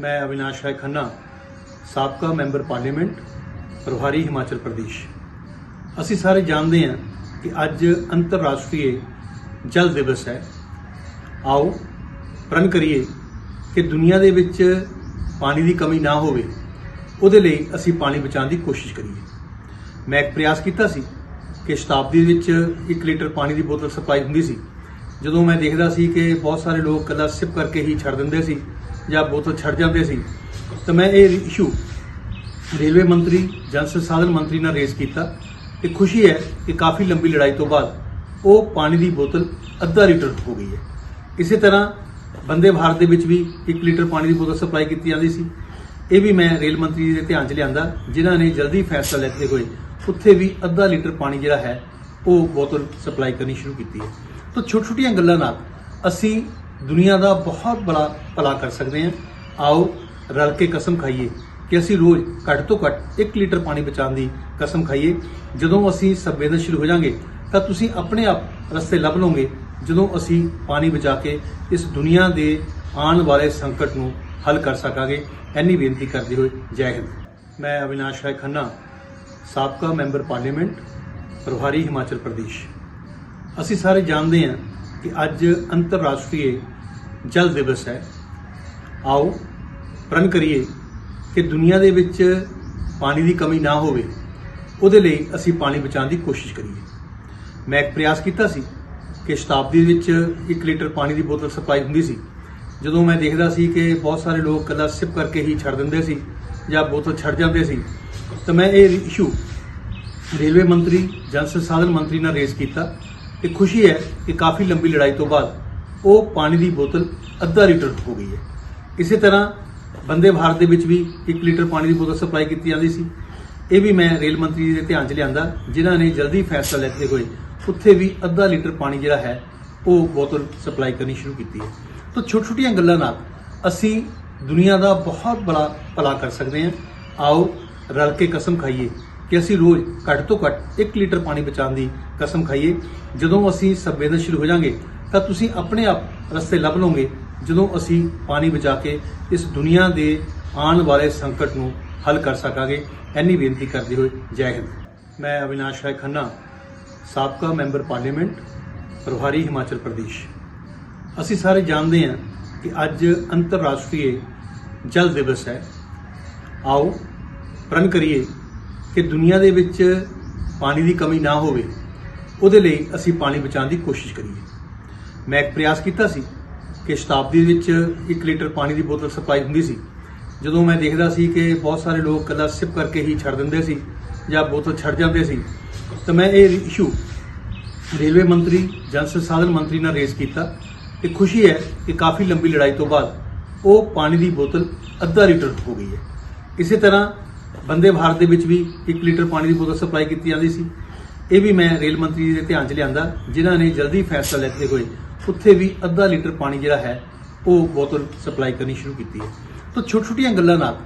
ਮੈਂ ਅਵਿਨਾਸ਼ ਰਾਏ ਖੰਨਾ, ਸਾਬਕਾ member parliament, ਪ੍ਰਭਾਰੀ ਹਿਮਾਚਲ ਪ੍ਰਦੇਸ਼। ਅਸੀਂ ਸਾਰੇ ਜਾਣਦੇ ਹਾਂ ਕਿ ਅੱਜ ਅੰਤਰਰਾਸ਼ਟਰੀ ਜਲ ਦਿਵਸ ਹੈ। ਆਓ ਪ੍ਰਣ ਕਰੀਏ ਕਿ ਦੁਨੀਆ ਦੇ ਵਿੱਚ ਪਾਣੀ ਦੀ ਕਮੀ ਨਾ ਹੋਵੇ, ਉਹਦੇ ਲਈ ਅਸੀਂ ਪਾਣੀ ਬਚਾਉਣ ਦੀ ਕੋਸ਼ਿਸ਼ ਕਰੀਏ। ਮੈਂ ਇੱਕ ਪ੍ਰਯਾਸ ਕੀਤਾ ਸੀ ਕਿ ਸ਼ਤਾਬਦੀ ਵਿੱਚ 1 ਲੀਟਰ ਪਾਣੀ ਦੀ ਬੋਤਲ ਸਪਲਾਈ ਹੁੰਦੀ ਸੀ। ਜਦੋਂ ਮੈਂ ਦੇਖਦਾ ਸੀ ਕਿ ਬਹੁਤ ਸਾਰੇ ਲੋਕ ਕੱਲਾ ਸਿਪ ਕਰਕੇ ਹੀ ਛੱਡ ਦਿੰਦੇ ਸੀ ਜਾਂ ਬੋਤਲ ਛੱਡ ਜਾਂਦੇ ਸੀ, ਤਾਂ ਮੈਂ ਇਹ ਇਸ਼ੂ ਰੇਲਵੇ ਮੰਤਰੀ, ਜਲ ਸੰਸਾਧਨ ਮੰਤਰੀ ਨਾਲ ਰੇਜ਼ ਕੀਤਾ ਤੇ ਖੁਸ਼ੀ ਹੈ ਕਿ ਕਾਫੀ ਲੰਬੀ ਲੜਾਈ ਤੋਂ ਬਾਅਦ ਉਹ ਪਾਣੀ ਦੀ ਬੋਤਲ ਅੱਧਾ ਲੀਟਰ ਹੋ ਗਈ ਹੈ। ਇਸੇ ਤਰ੍ਹਾਂ ਬੰਦੇ ਭਾਰਤ ਦੇ ਵਿੱਚ ਵੀ 1 ਲੀਟਰ ਪਾਣੀ ਦੀ ਬੋਤਲ ਸਪਲਾਈ ਕੀਤੀ ਜਾਂਦੀ ਸੀ। ਇਹ ਵੀ ਮੈਂ ਰੇਲ ਮੰਤਰੀ ਦੇ ਧਿਆਨ 'ਚ ਲਿਆਂਦਾ, ਜਿਨ੍ਹਾਂ ਨੇ ਜਲਦੀ ਫੈਸਲਾ ਲੈਂਦੇ ਹੋਏ ਉੱਥੇ ਵੀ ਅੱਧਾ ਲੀਟਰ ਪਾਣੀ ਜਿਹੜਾ ਹੈ, ਉਹ ਬੋਤਲ ਸਪਲਾਈ ਕਰਨੀ ਸ਼ੁਰੂ ਕੀਤੀ ਹੈ। ਤਾਂ ਛੋਟੀ ਛੋਟੀਆਂ ਗੱਲਾਂ ਨਾਲ ਅਸੀਂ ਦੁਨੀਆ ਦਾ ਬਹੁਤ ਬੜਾ ਭਲਾ ਕਰ ਸਕਦੇ ਹਾਂ। ਆਓ, ਰਲ ਕੇ ਕਸਮ ਖਾਈਏ ਕਿ ਅਸੀਂ ਰੋਜ਼ ਘੱਟ ਤੋਂ ਘੱਟ 1 ਲੀਟਰ ਪਾਣੀ ਬਚਾਉਣ ਦੀ ਕਸਮ ਖਾਈਏ। ਜਦੋਂ ਅਸੀਂ ਸੰਵੇਦਨਸ਼ੀਲ ਹੋ ਜਾਾਂਗੇ ਤਾਂ ਤੁਸੀਂ ਆਪਣੇ ਆਪ ਰਸਤੇ ਲੱਭ ਲਓਗੇ। ਜਦੋਂ ਅਸੀਂ ਪਾਣੀ ਬਚਾ ਕੇ ਇਸ ਦੁਨੀਆ ਦੇ ਆਉਣ ਵਾਲੇ ਸੰਕਟ ਨੂੰ ਹੱਲ ਕਰ ਸਕਾਂਗੇ, ਇੰਨੀ ਬੇਨਤੀ ਕਰਦੇ ਹੋਏ ਜੈ ਹਿੰਦ। ਮੈਂ ਅਵਿਨਾਸ਼ ਰਾਏ ਖੰਨਾ, ਸਾਬਕਾ ਮੈਂਬਰ ਪਾਰਲੀਮੈਂਟ, ਪ੍ਰਭਾਰੀ ਹਿਮਾਚਲ ਪ੍ਰਦੇਸ਼। ਅਸੀਂ ਸਾਰੇ ਜਾਣਦੇ ਹਾਂ ਕਿ ਅੱਜ ਅੰਤਰਰਾਸ਼ਟਰੀ ਜਲ ਦਿਵਸ ਹੈ। ਆਓ ਪ੍ਰਣ ਕਰੀਏ ਕਿ ਦੁਨੀਆ ਦੇ ਵਿੱਚ ਪਾਣੀ ਦੀ ਕਮੀ ਨਾ ਹੋਵੇ, ਉਹਦੇ ਲਈ ਅਸੀਂ ਪਾਣੀ ਬਚਾਉਣ ਦੀ ਕੋਸ਼ਿਸ਼ ਕਰੀਏ। ਮੈਂ ਇੱਕ ਪ੍ਰਯਾਸ ਕੀਤਾ ਸੀ ਕਿ ਸ਼ਤਾਬਦੀ ਵਿੱਚ 1 ਲੀਟਰ ਪਾਣੀ ਦੀ ਬੋਤਲ ਸਪਲਾਈ ਹੁੰਦੀ ਸੀ। ਜਦੋਂ ਮੈਂ ਦੇਖਦਾ ਸੀ ਕਿ ਬਹੁਤ ਸਾਰੇ ਲੋਕ ਕੱਲਾ ਸਿਪ ਕਰਕੇ ਹੀ ਛੱਡ ਦਿੰਦੇ ਸੀ ਜਾਂ ਬੋਤਲ ਛੱਡ ਜਾਂਦੇ ਸੀ, ਤਾਂ ਮੈਂ ਇਹ ਇਸ਼ੂ ਰੇਲਵੇ ਮੰਤਰੀ, ਜਲ ਸੰਸਾਧਨ ਮੰਤਰੀ ਨਾਲ ਰੇਜ਼ ਕੀਤਾ ਤੇ ਖੁਸ਼ੀ ਹੈ ਕਿ ਕਾਫੀ ਲੰਬੀ ਲੜਾਈ ਤੋਂ ਬਾਅਦ ਉਹ ਪਾਣੀ ਦੀ ਬੋਤਲ ਅੱਧਾ ਲੀਟਰ ਹੋ ਗਈ ਹੈ। ਇਸੇ ਤਰ੍ਹਾਂ ਬੰਦੇ ਭਾਰਤ ਦੇ ਵਿੱਚ ਵੀ 1 ਲੀਟਰ ਪਾਣੀ ਦੀ ਬੋਤਲ ਸਪਲਾਈ ਕੀਤੀ ਜਾਂਦੀ ਸੀ। ਇਹ ਵੀ ਮੈਂ ਰੇਲ ਮੰਤਰੀ ਦੇ ਧਿਆਨ 'ਚ ਲਿਆਂਦਾ, ਜਿਨ੍ਹਾਂ ਨੇ ਜਲਦੀ ਫੈਸਲਾ ਲੈਂਦੇ ਹੋਏ। ਉੱਥੇ ਵੀ ਅੱਧਾ ਲੀਟਰ ਪਾਣੀ ਜਿਹੜਾ ਹੈ, ਉਹ ਬੋਤਲ ਸਪਲਾਈ ਕਰਨੀ ਸ਼ੁਰੂ ਕੀਤੀ ਹੈ। ਤਾਂ ਛੋਟੀ ਛੋਟੀਆਂ ਗੱਲਾਂ ਨਾਲ ਅਸੀਂ ਦੁਨੀਆ ਦਾ ਬਹੁਤ ਬੜਾ ਭਲਾ ਕਰ ਸਕਦੇ ਹਾਂ। ਆਓ, ਰਲ ਕੇ ਕਸਮ ਖਾਈਏ ਕਿ ਅਸੀਂ ਰੋਜ਼ ਘੱਟ ਤੋਂ ਘੱਟ 1 ਲੀਟਰ ਪਾਣੀ ਬਚਾਉਣ ਦੀ ਕਸਮ ਖਾਈਏ। ਜਦੋਂ ਅਸੀਂ ਸੰਵੇਦਨਸ਼ੀਲ ਹੋ ਜਾਾਂਗੇ ਤਾਂ ਤੁਸੀਂ ਆਪਣੇ ਆਪ ਰਸਤੇ ਲੱਭ ਲਓਗੇ ਜਦੋਂ ਅਸੀਂ ਪਾਣੀ ਬਚਾ ਕੇ ਇਸ ਦੁਨੀਆ ਦੇ ਆਉਣ ਵਾਲੇ ਸੰਕਟ ਨੂੰ ਹੱਲ ਕਰ ਸਕਾਂਗੇ। ਐਨੀ ਬੇਨਤੀ ਕਰਦੇ ਹੋਏ ਜੈ ਹਿੰਦ। ਮੈਂ ਅਵਿਨਾਸ਼ ਰਾਏ ਖੰਨਾ, ਸਾਬਕਾ ਮੈਂਬਰ ਪਾਰਲੀਮੈਂਟ, ਪ੍ਰਭਾਰੀ ਹਿਮਾਚਲ ਪ੍ਰਦੇਸ਼। ਅਸੀਂ ਸਾਰੇ ਜਾਣਦੇ ਹਾਂ ਕਿ ਅੱਜ ਅੰਤਰਰਾਸ਼ਟਰੀ ਜਲ ਦਿਵਸ ਹੈ। ਆਓ ਪ੍ਰਣ ਕਰੀਏ ਕਿ ਦੁਨੀਆ ਦੇ ਵਿੱਚ ਪਾਣੀ ਦੀ ਕਮੀ ਨਾ ਹੋਵੇ, ਉਹਦੇ ਲਈ ਅਸੀਂ ਪਾਣੀ ਬਚਾਉਣ ਦੀ ਕੋਸ਼ਿਸ਼ ਕਰੀਏ। ਮੈਂ ਇੱਕ ਪ੍ਰਯਾਸ ਕੀਤਾ ਸੀ ਕਿ ਸ਼ਤਾਬਦੀ ਵਿੱਚ 1 ਲੀਟਰ ਪਾਣੀ ਦੀ ਬੋਤਲ ਸਪਲਾਈ ਹੁੰਦੀ ਸੀ। ਜਦੋਂ ਮੈਂ ਦੇਖਦਾ ਸੀ ਕਿ ਬਹੁਤ ਸਾਰੇ ਲੋਕ ਕੱਲਾ ਸਿਪ ਕਰਕੇ ਹੀ ਛੱਡ ਦਿੰਦੇ ਸੀ ਜਾਂ ਬੋਤਲ ਛੱਡ ਜਾਂਦੇ ਸੀ, ਤਾਂ ਮੈਂ ਇਹ ਇਸ਼ੂ ਰੇਲਵੇ ਮੰਤਰੀ, ਜਲ ਸੰਸਾਧਨ ਮੰਤਰੀ ਨਾਲ ਰੇਜ਼ ਕੀਤਾ ਤੇ ਖੁਸ਼ੀ ਹੈ ਕਿ ਕਾਫੀ ਲੰਬੀ ਲੜਾਈ ਤੋਂ ਬਾਅਦ ਉਹ ਪਾਣੀ ਦੀ ਬੋਤਲ ਅੱਧਾ ਲੀਟਰ ਹੋ ਗਈ ਹੈ। ਇਸੇ ਤਰ੍ਹਾਂ ਬੰਦੇ ਭਾਰਤ ਦੇ ਵਿੱਚ ਵੀ 1 ਲੀਟਰ ਪਾਣੀ ਦੀ ਬੋਤਲ ਸਪਲਾਈ ਕੀਤੀ ਜਾਂਦੀ ਸੀ। ਇਹ ਵੀ ਮੈਂ ਰੇਲ ਮੰਤਰੀ ਦੇ ਧਿਆਨ 'ਚ ਲਿਆਂਦਾ, ਜਿਨ੍ਹਾਂ ਨੇ ਜਲਦੀ ਫੈਸਲਾ ਲੈਤੇ ਹੋਏ ਉੱਥੇ ਵੀ ਅੱਧਾ ਲੀਟਰ ਪਾਣੀ ਜਿਹੜਾ ਹੈ, ਉਹ ਬੋਤਲ ਸਪਲਾਈ ਕਰਨੀ ਸ਼ੁਰੂ ਕੀਤੀ ਹੈ। ਤਾਂ ਛੋਟੀ ਛੋਟੀਆਂ ਗੱਲਾਂ ਨਾਲ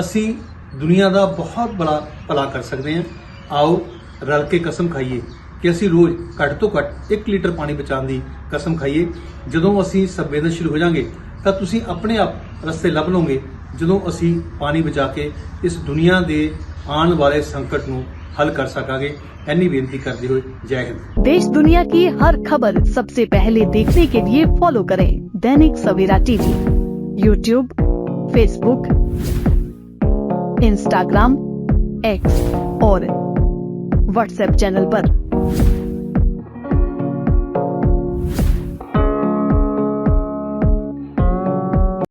ਅਸੀਂ ਦੁਨੀਆ ਦਾ ਬਹੁਤ ਬੜਾ ਭਲਾ ਕਰ ਸਕਦੇ ਹਾਂ। ਆਓ, ਰਲ ਕੇ ਕਸਮ ਖਾਈਏ ਕਿ ਅਸੀਂ ਰੋਜ਼ ਘੱਟ ਤੋਂ ਘੱਟ 1 ਲੀਟਰ ਪਾਣੀ ਬਚਾਉਣ ਦੀ ਕਸਮ ਖਾਈਏ। ਜਦੋਂ ਅਸੀਂ ਸੰਵੇਦਨਸ਼ੀਲ ਹੋ ਜਾਾਂਗੇ ਤਾਂ ਤੁਸੀਂ ਆਪਣੇ ਆਪ ਰਸਤੇ ਲੱਭ ਲਓਗੇ। ਜਦੋਂ ਅਸੀਂ ਪਾਣੀ ਬਚਾ ਕੇ ਇਸ ਦੁਨੀਆ ਦੇ ਆਉਣ ਵਾਲੇ ਸੰਕਟ ਨੂੰ ਹੱਲ ਕਰ ਸਕਾਂਗੇ ਇੰਨੀ ਬੇਨਤੀ ਕਰਦੇ ਹੋਏ ਜੈ ਹਿੰਦ देश दुनिया की हर खबर सबसे पहले देखने के लिए फॉलो करें Dainik Savera TV YouTube Facebook Instagram X और व्हाट्सएप चैनल पर।